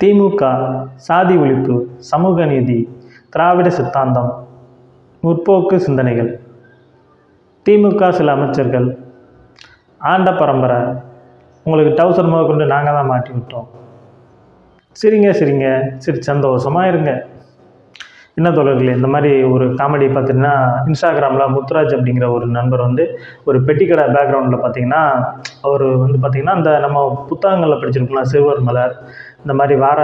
திமுக சாதி ஒழிப்பு சமூக நீதி திராவிட சித்தாந்தம் முற்போக்கு சிந்தனைகள். திமுக சில அமைச்சர்கள் ஆண்ட பரம்பரை உங்களுக்கு டவுசர் முதற்கொண்டு நாங்கள் தான் மாட்டி விட்டோம். சரிங்க சரிங்க சரி சந்தோஷமாக இருங்க. என்ன தொடர்களே இந்த மாதிரி ஒரு காமெடி பார்த்தீங்கன்னா இன்ஸ்டாகிராமில் முத்துராஜ் அப்படிங்கிற ஒரு நண்பர் வந்து ஒரு பெட்டிக்கடை பேக்ரவுண்டில் பார்த்தீங்கன்னா அவர் வந்து பார்த்திங்கன்னா இந்த நம்ம புத்தகங்களில் படிச்சிருக்கலாம் சிறுவர் மலர் இந்த மாதிரி வார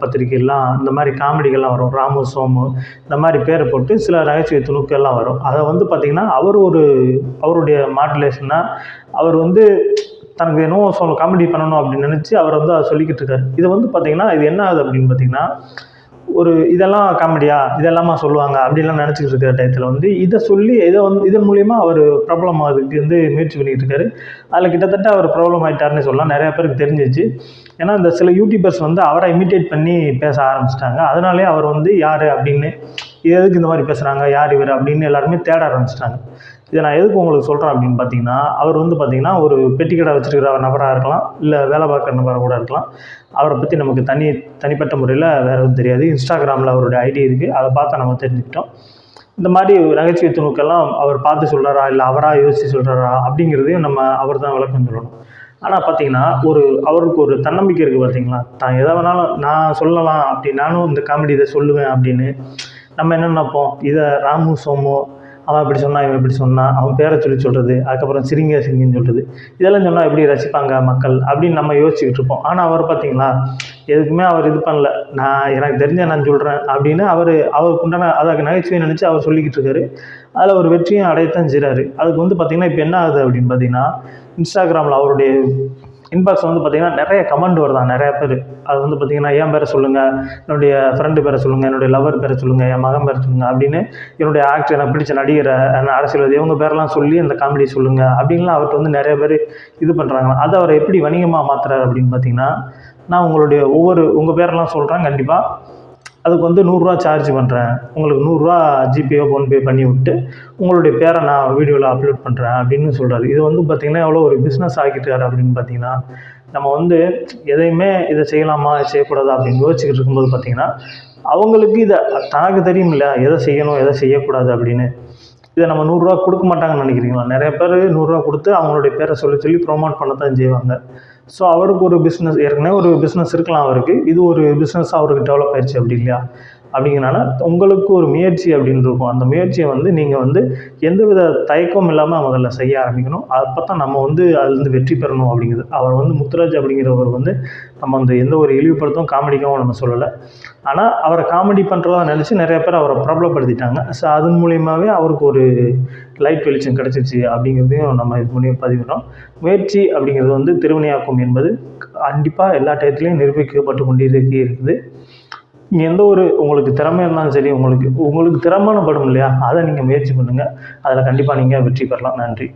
பத்திரிகைலாம் இந்த மாதிரி காமெடிகள்லாம் வரும் ராமு சோமு இந்த மாதிரி பேரை போட்டு சில நகைச்சுவை துணுக்கெல்லாம் வரும். அதை வந்து பார்த்திங்கன்னா அவர் ஒரு அவருடைய மாடுலேஷனாக அவர் வந்து தனக்கு என்னவோ சொல்ல காமெடி பண்ணணும் அப்படின்னு நினச்சி அவர் வந்து அதை சொல்லிக்கிட்டு இருக்காரு. இதை வந்து பார்த்திங்கன்னா இது என்ன ஆகுது அப்படின்னு பார்த்திங்கன்னா ஒரு இதெல்லாம் காமெடியா? இதெல்லாமா சொல்லுவாங்க? அப்படிலாம் நினச்சிக்கிட்டு இருக்கிற டயத்தில் வந்து இதை சொல்லி இதை வந்து இதன் மூலிமா அவர் பிரபலம் ஆகுதுக்கு வந்து முயற்சி பண்ணிகிட்டு இருக்காரு. அதில் கிட்டத்தட்ட அவர் ப்ராப்ளம் ஆகிட்டாருன்னு சொல்லலாம். நிறையா பேருக்கு தெரிஞ்சிச்சு. ஏன்னா இந்த சில யூடியூபர்ஸ் வந்து அவரை இமிட்டேட் பண்ணி பேச ஆரம்பிச்சிட்டாங்க. அதனாலே அவர் வந்து யார் அப்படின்னு இது எதுக்கு இந்த மாதிரி பேசுகிறாங்க யார் இவர்? அப்படின்னு எல்லாருமே தேட ஆரம்பிச்சிட்டாங்க. இதை நான் எதுக்கு உங்களுக்கு சொல்கிறேன் அப்படின்னு பார்த்தீங்கன்னா அவர் வந்து பார்த்திங்கன்னா ஒரு பெட்டி கடை வச்சுருக்கிற நபராக இருக்கலாம் இல்லை வேலை பார்க்குற நபராக கூட இருக்கலாம். அவரை பற்றி நமக்கு தனி தனிப்பட்ட முறையில் வேறு எதுவும் தெரியாது. இன்ஸ்டாகிராமில் அவருடைய ஐடி இருக்குது அதை பார்த்து நம்ம தெரிஞ்சுக்கிட்டோம். இந்த மாதிரி நகைச்சுவை துணுக்கெல்லாம் அவர் பார்த்து சொல்கிறாரா இல்லை அவராக யோசித்து சொல்கிறாரா அப்படிங்கிறதையும் நம்ம அவர் தான் விளக்கம் சொல்லணும். ஆனால் பார்த்தீங்கன்னா ஒரு அவருக்கு ஒரு தன்னம்பிக்கை இருக்குது பார்த்தீங்களா? தான் எதை வேணாலும் நான் சொல்லலாம் அப்படி நானும் இந்த காமெடி இதை சொல்லுவேன் அப்படின்னு நம்ம என்ன நினைப்போம்? இதை ராமு சோமு அவன் இப்படி சொன்னான் இவன் இப்படி சொன்னான் அவன் பேரை சொல்லி சொல்கிறது அதுக்கப்புறம் சிரிங்க சிரிங்கன்னு சொல்கிறது இதெல்லாம் சொன்னால் எப்படி ரசிப்பாங்க மக்கள்? அப்படின்னு நம்ம யோசிச்சுக்கிட்டு இருப்போம். ஆனால் அவர் பார்த்தீங்களா எதுக்குமே அவர் இது பண்ணல. நான் எனக்கு தெரிஞ்ச நான் சொல்கிறேன் அப்படின்னு அவர் அவருக்கு உண்டான அதை நகைச்சுவை நினச்சி அவர் சொல்லிக்கிட்டு இருக்காரு. அதில் ஒரு வெற்றியும் அடையத்தான் செய்கிறாரு அதுக்கு வந்து பார்த்திங்கன்னா இப்போ என்ன ஆகுது அப்படின்னு பார்த்தீங்கன்னா இன்ஸ்டாகிராமில் அவருடைய இன்பாக்ஸ் வந்து பார்த்தீங்கன்னா நிறைய கமெண்ட் வருதான் நிறையா பேர். அது வந்து பார்த்தீங்கன்னா என் பேரை சொல்லுங்கள் என்னுடைய ஃப்ரெண்டு பேரை சொல்லுங்கள் என்னுடைய லவர் பேரை சொல்லுங்கள் என் மகன் பேரை சொல்லுங்கள் அப்படின்னு என்னுடைய ஆக்டர் எனக்கு பிடிச்ச நடிகரை அரசியல்வாதி இவங்க பேரெல்லாம் சொல்லி அந்த காமெடி சொல்லுங்கள் அப்படின்லாம் அவர்கிட்ட வந்து நிறைய பேர் இது பண்ணுறாங்க அதை அவர் எப்படி வணிகமாக மாற்றுறாரு அப்படின்னு பார்த்தீங்கன்னா நான் உங்களுடைய ஒவ்வொரு உங்கள் பேரெல்லாம் சொல்கிறேன் கண்டிப்பாக அதுக்கு வந்து நூறுரூவா சார்ஜ் பண்ணுறேன் உங்களுக்கு நூறுரூவா ஜிபேயோ ஃபோன்பே பண்ணி விட்டு உங்களுடைய பேரை நான் வீடியோவில் அப்லோட் பண்ணுறேன் அப்படின்னு சொல்கிறாரு இது வந்து பார்த்திங்கன்னா எவ்வளோ ஒரு பிஸ்னஸ் ஆகிட்டாரு அப்படின்னு பார்த்தீங்கன்னா நம்ம வந்து எதையுமே இதை செய்யலாமா செய்யக்கூடாதா அப்படின்னு யோசிச்சுக்கிட்டு இருக்கும்போது பார்த்திங்கன்னா அவங்களுக்கு இதை தனக்கு தெரியும் இல்லை எதை செய்யணும் எதை செய்யக்கூடாது அப்படின்னு. இதை நம்ம நூறுரூவா கொடுக்க மாட்டாங்கன்னு நினைக்கிறீங்களா? நிறைய பேர் நூறுரூவா கொடுத்து அவங்களுடைய பேரை சொல்லி சொல்லி ப்ரொமோட் பண்ண தான் செய்வாங்க. ஸோ அவருக்கு ஒரு பிஸ்னஸ் ஏற்கனவே ஒரு பிஸ்னஸ் இருக்கலாம் அவருக்கு. இது ஒரு பிஸ்னஸ் அவருக்கு டெவலப் ஆயிடுச்சு அப்படி இல்லையா? அப்படிங்கிறனால உங்களுக்கு ஒரு முயற்சி அப்படின்னு இருக்கும். அந்த முயற்சியை வந்து நீங்கள் வந்து எந்தவித தயக்கமும் இல்லாமல் முதல்ல செய்ய ஆரம்பிக்கணும். அப்போ தான் நம்ம வந்து அதுலேருந்து வெற்றி பெறணும் அப்படிங்கிறது அவர் வந்து முத்துராஜ் அப்படிங்கிறவர் வந்து நம்ம வந்து எந்த ஒரு இழிவுபடுத்தவும் காமெடிக்காகவும் நம்ம சொல்லலை. ஆனால் அவரை காமெடி பண்ணுறதா நினச்சி நிறைய பேர் அவரை பிரபலப்படுத்திட்டாங்க. ஸோ அதன் மூலியமாகவே அவருக்கு ஒரு லைட் வெளிச்சம் கிடச்சிச்சு அப்படிங்கிறதையும் நம்ம இது மூலியம் பதிவிடுறோம். முயற்சி அப்படிங்கிறது வந்து திருவினையாக்கும் என்பது கண்டிப்பாக எல்லா டயத்துலையும் நிரூபிக்கப்பட்டு கொண்டே இருக்குது. எந்த ஒரு உங்களுக்கு திறமை இருந்தாலும் சரி உங்களுக்கு உங்களுக்கு திறமான படும் இல்லையா? அதை நீங்கள் முயற்சி பண்ணுங்கள் அதில் கண்டிப்பாக நீங்கள் வெற்றி பெறலாம். நன்றி.